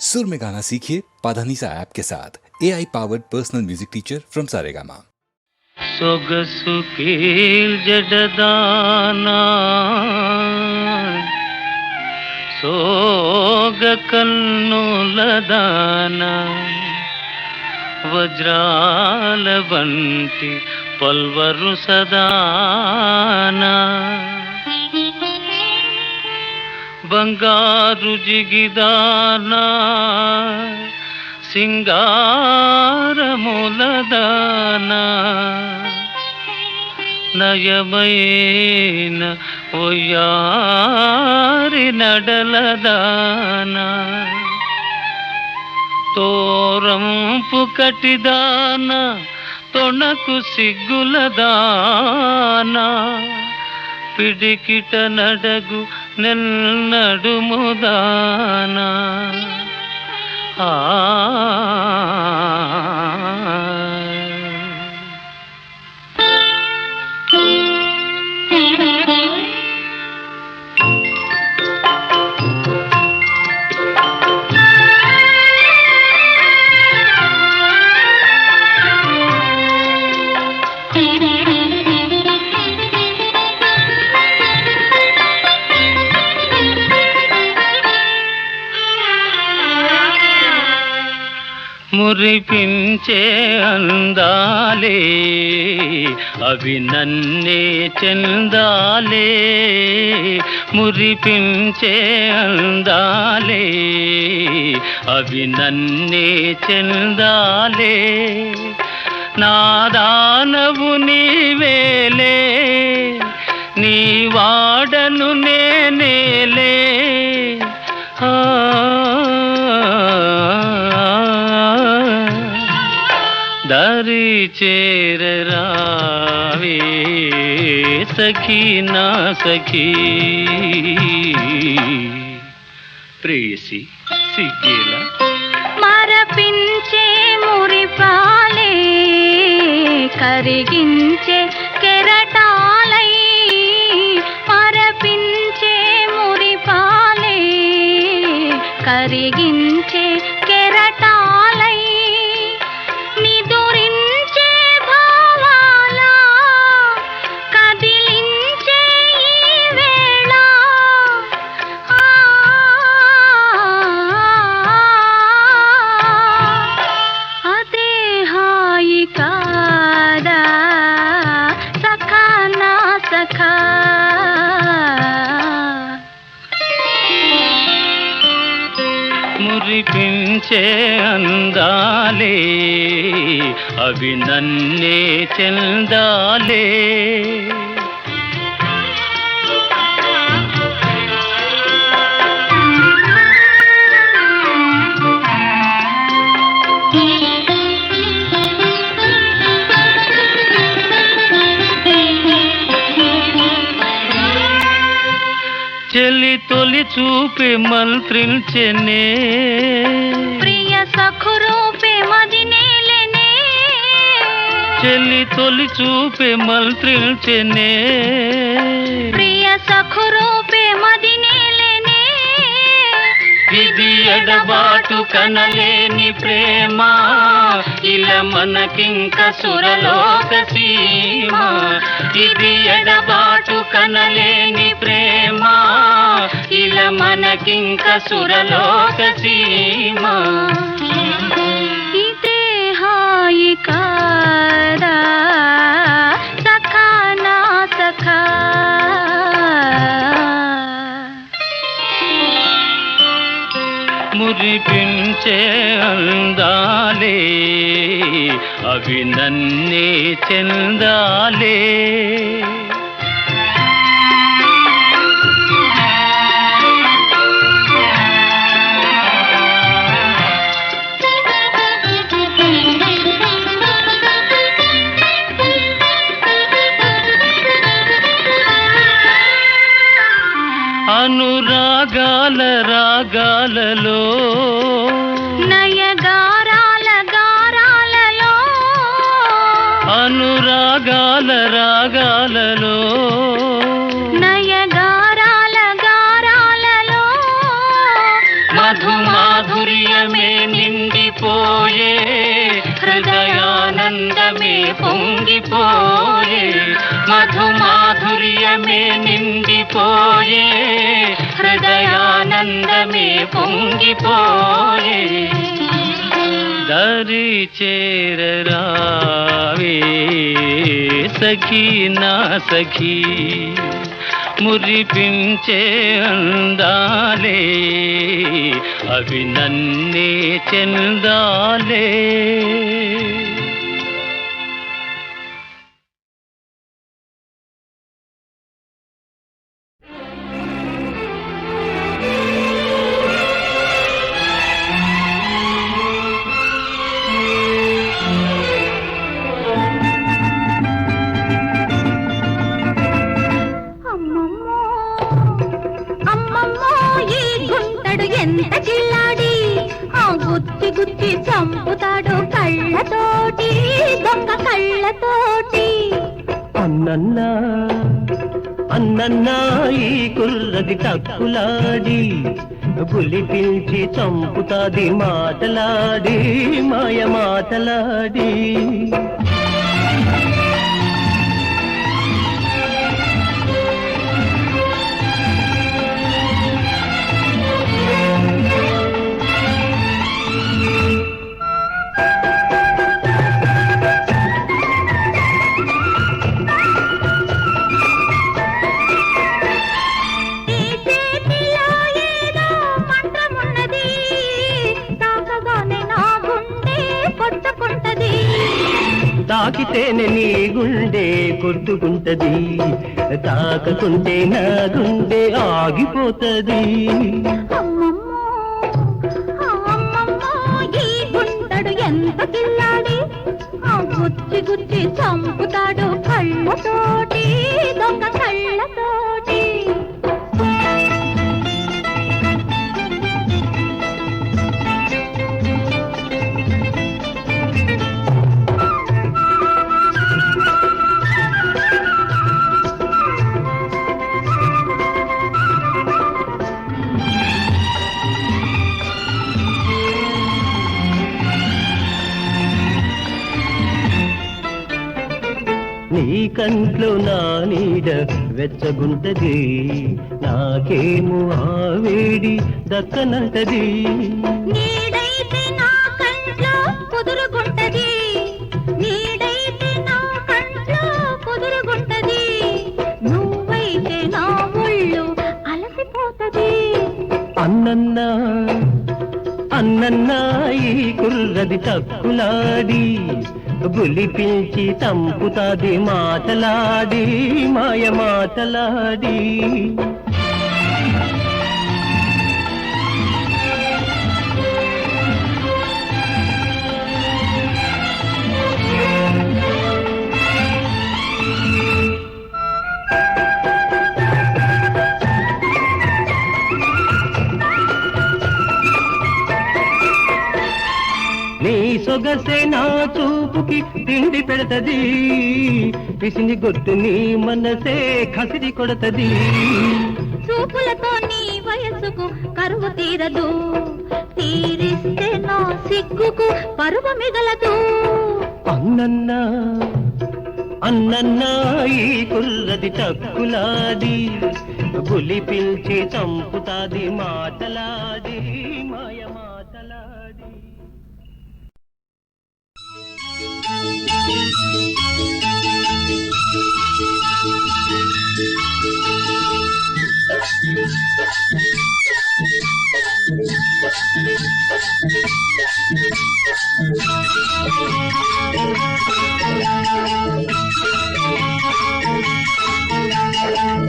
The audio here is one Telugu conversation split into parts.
सुर में गाना सीखिए पाधानीसा ऐप के साथ। A I powered personal music teacher from Saregama सोगसुकील जडदाना। सोग कन्नो लदाना। वज्राल వంటి పల్వరు सदाना। బంగారు జిగిదానా సింగారములదానా నయమైన ఒయ్యారి నడలదానా తోరంపు కటిదాన తొణకు సిగ్గులదానా పిడికిట నడగు నెన్నడుముదానా ఆ మురిపించే అందాలే అవి నన్నే చెందాలే. మురిపించే అందాలే అవి నన్నే చెందాలే. నాదానవు నీవేలే నీ వాడను నేనేలే చేరరావే సఖీ నా సఖీ. ప్రేసి సిగ్గేలా. మరపించే మురిపాలే కరిగించే కెరటాలై. మరపించే మురిపాలే కరిగించే మురిపించే అందాలే అవి నన్నే చెందాలే. చెల్లి తొలి చూపి మంత్రించెనే. చెల్లి తొలి చూపి మంత్రించెనే ప్రియ సఖురూపే మదినేలెనే ఇది ఎడబాటు కనలేని ప్రేమ. ఇలా మనకింక సురలోక సీమ. ఇది ఎడబాటు కనలేని ప్రేమ. ఇలా మనకింక సురలోక సీమ. కాదా సఖా నా సఖా మురిపించే అందాలే అవి నన్నే చెందాలే. అనురాగాల రాగాలలో నయగారాల గారాలలో అనురాగాల రాగాలలో నయగారాల గారాలలో మధు మాధుర్య నిండిపోయే హృదయానందమే పొంగిపోయే మధుమాధుర్యమే పొంగిపోయే హృదయానందమే పొంగిపోయే. దరి చేరరావే సఖీ నా సఖీ. మురిపించే అందాలే అవి నన్నే చెందాలే. గుచ్చి చంపుతాడు కళ్ళతోటి దొంగ కళ్ళతోటి. అన్నన్నా అన్నన్నా ఈ కుర్రది తక్కులాడి పులి పిలిచి చంపుతాది మాటలాడి మాయ మాటలాడి తాకితేనే నీ గుండె కొట్టుకుంటది. తాకకుంటే నా గుండె ఆగిపోతుంది. ఎంత కిల్లాడి ఆ గుచ్చి గుచ్చి చంపుతాడు కళ్ళతోటి దొంగ కళ్ళతో. కంట్లో నా నీడ వెచ్చగుంటది. నాకేమో ఆ వేడి దక్కనంటది. నీడైతే నా కంట్లో కుదురుగుంటది. నీడైతే నా కంట్లో కుదురుగుంటది. నువ్వైతే నా ఒళ్ళు అలసిపోతది. అన్నన్నా అన్నన్నా ఈ కుర్రది తక్కులాడి గులి పిలిచి తంపుతాది మాటలాడి మాయ మాటలాడి నీ సొగసే నా చూపుకి తిండి పెడతది. పిసిని గొట్టు నీ మనసే కసిరి కొడతది. చూపులతో నీ వయసుకు కరువు తీరదు. తీరిస్తే నా సిగ్గుకు పరువ మిగలదు. అన్నన్నా అన్నన్నా ఈ కుర్రది తక్కులాడి బులి పిలిచి చంపుతాది మాటలాడి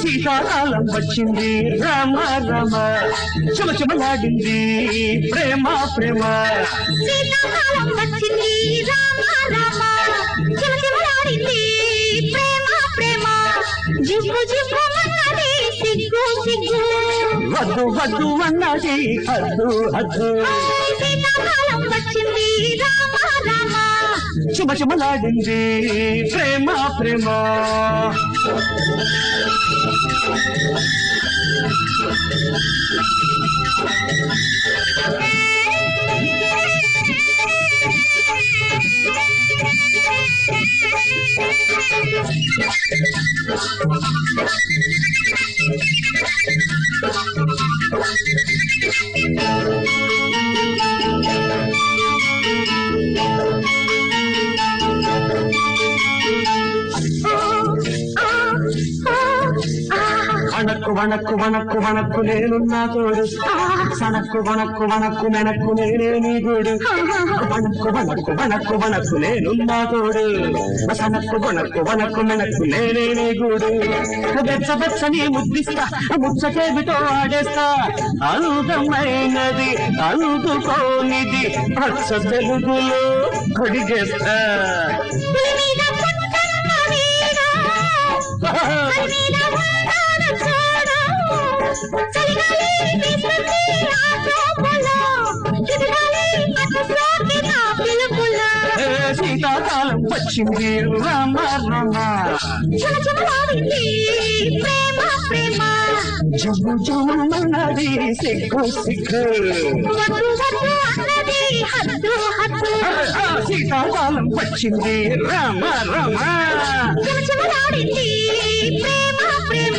సీతాకాలం వచ్చింది రామ రామ. చుమచుమలాడింది ప్రేమ ప్రేమ. సీతాకాలం వచ్చింది రామ రామ. ప్రేమ ప్రేమ. జిప్పు జిప్పు సిగ్గు సిగ్గు వద్దు వద్దు అన్నది హద్దు హద్దు వచ్చింది రామ రామ. చుమచుమలాడింది ప్రేమ ప్రేమ. వణక్కు వణక్కు వణక్కు వణక్కు నేనున్నా తోడు సనక్కు వణక్కు వణక్కు మెనక్కు నేనే నీ గూడు వణక్కు వణక్కు వణక్కు వణక్కు నేనున్నా తోడు సనక్కు వణక్కు వణక్కు మెనక్కు నేనే నీ గూడు బెచ్చ బెచ్చని ముద్దిస్తా ముచ్చటేమిటో ఆడేస్తా అనుగమైనది అందుకోనిది పచ్చ తెలుగులో కొడిగేస్తా వచ్చింది రామ రామ చుమచుమలాడింది సిగ్గు సిగ్గు వద్దు వచ్చింది రమ రమ ప్రేమ ప్రేమ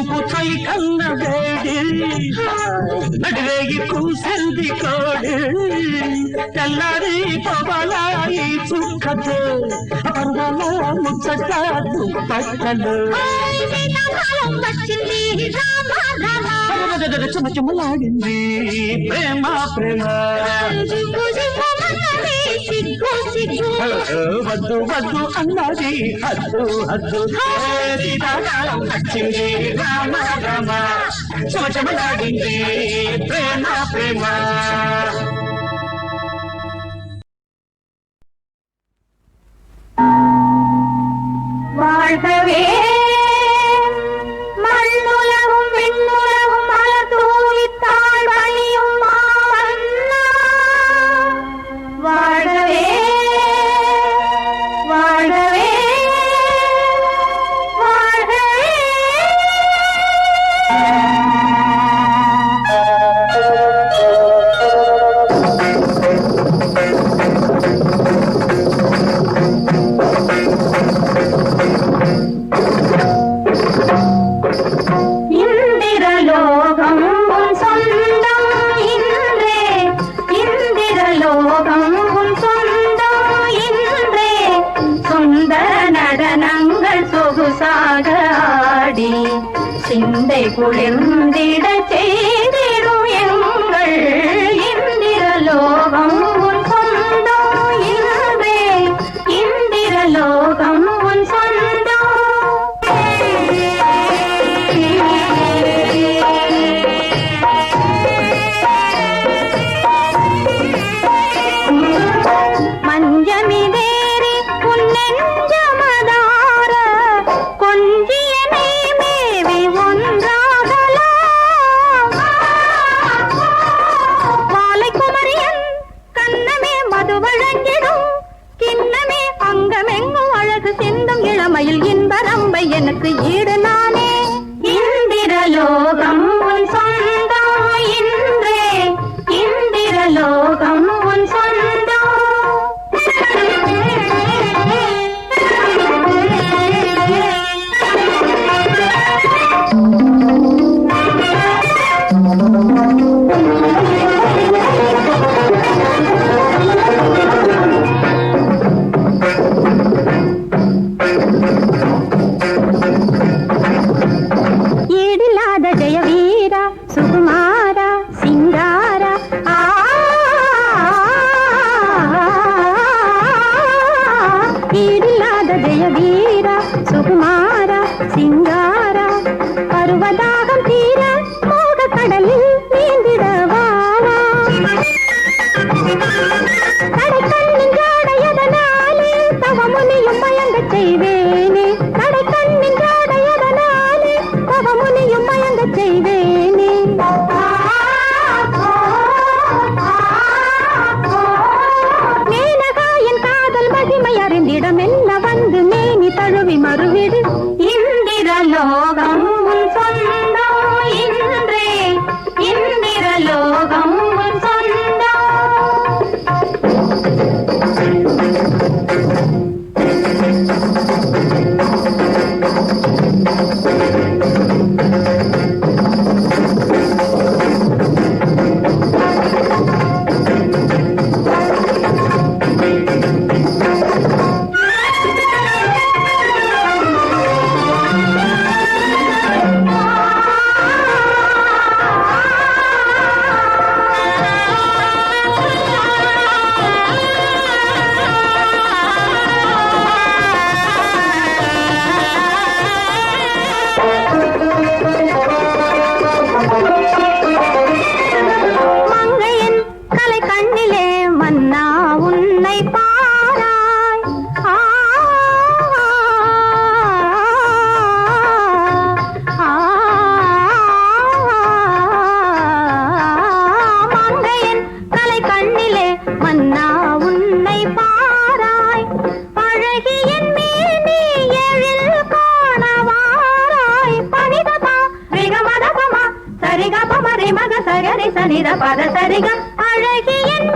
చలి కన్న వేడి నడిరేగి కూసింది కోడి తెల్లారి పవలాయి చుక్కతో పర్వల ముచ్చట దుప్పట్టలు ప్రేమ ప్రేమ సిగ్గు సిగ్గు వద్దు వద్దు అన్నది హద్దు హద్దు ఏ సీతాకాలం వచ్చింది రామ రామ చుమచుమలాడింది ప్రేమ ప్రేమ வாழ்கவே வாழ்கவே நிற பத சரிகம் அழகியன்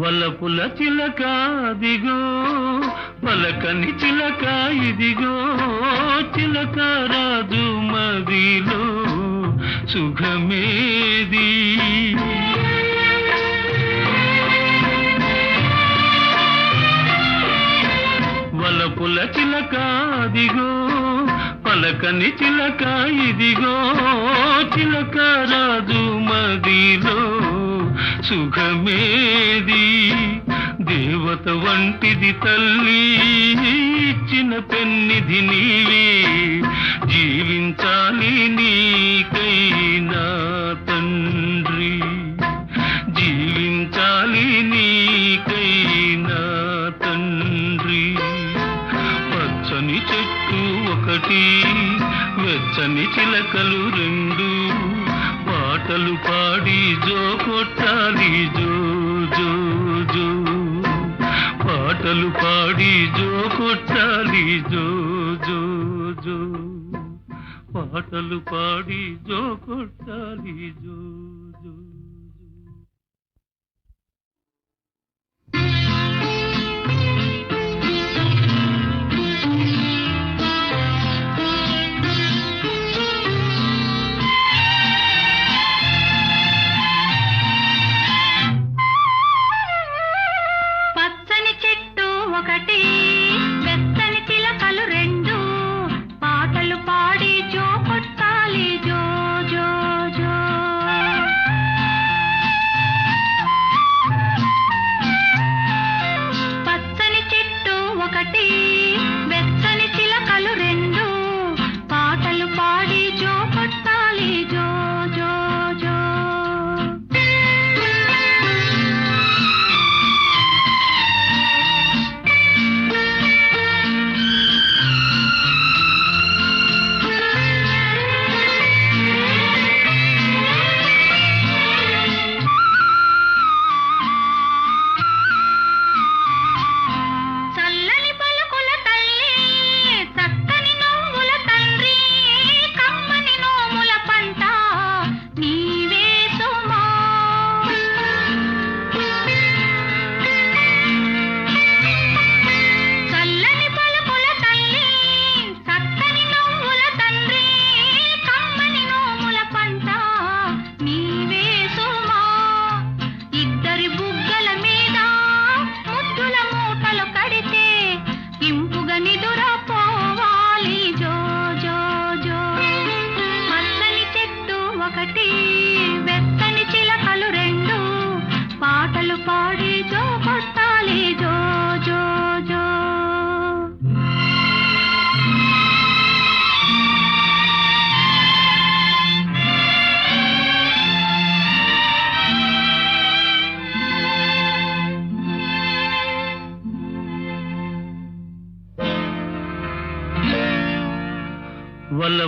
వలపుల చిలక దిగో పలకని చిలక ఇదిగో చిలక రాజు మదిలో సుఖమేది. వలపుల చిలక దిగో పలకని చిలక ఇదిగో చిలక రాజు మదిలో సుఖమేది? దేవత వంటిది తల్లి ఇచ్చిన పెన్నిధి నీవే. జీవించాలి నీకైనా తండ్రి. జీవించాలి నీకైనా తండ్రి. పచ్చని చెట్టు ఒకటి వెచ్చని చిలకలు రెండు. పాటలు పాడి జో పాటలు పాడి జో కొట్టాలి జో జో జో. పాటలు పాడి జో కొట్టాలి జో. ఒకటి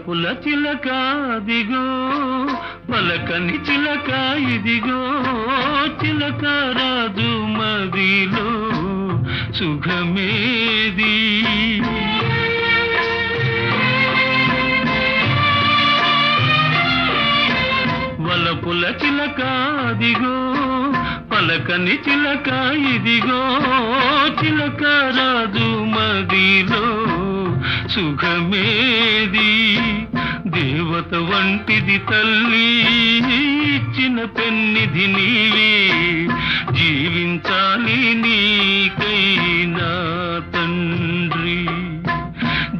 వలపుల చిలక దిగో పలకని చిలక ఇదిగో చిలక రాజు మదిలో సుఖమేది. వలపుల చిలక దిగో పలకని చిలక ఇదిగో చిలక రాజు మదిలో సుఖమేది? దేవత వంటిది తల్లి ఇచ్చిన పెన్నిధి నీవే. జీవించాలి నీకైనా తండ్రి.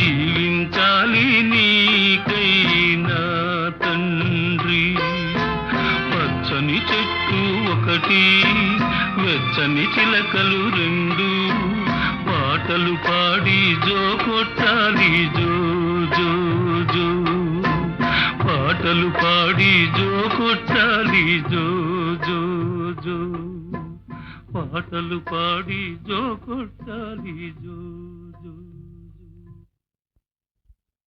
జీవించాలి నీకైనా తండ్రి. పచ్చని చెట్టు ఒకటి వెచ్చని చిలకలు రెండు. పాటలు పాడి జో కొట్టాలి జో జో జో. పాటలు పాడి జో కొట్టాలి జో జో జో. పాటలు పాడి జో కొట్టాలి జో.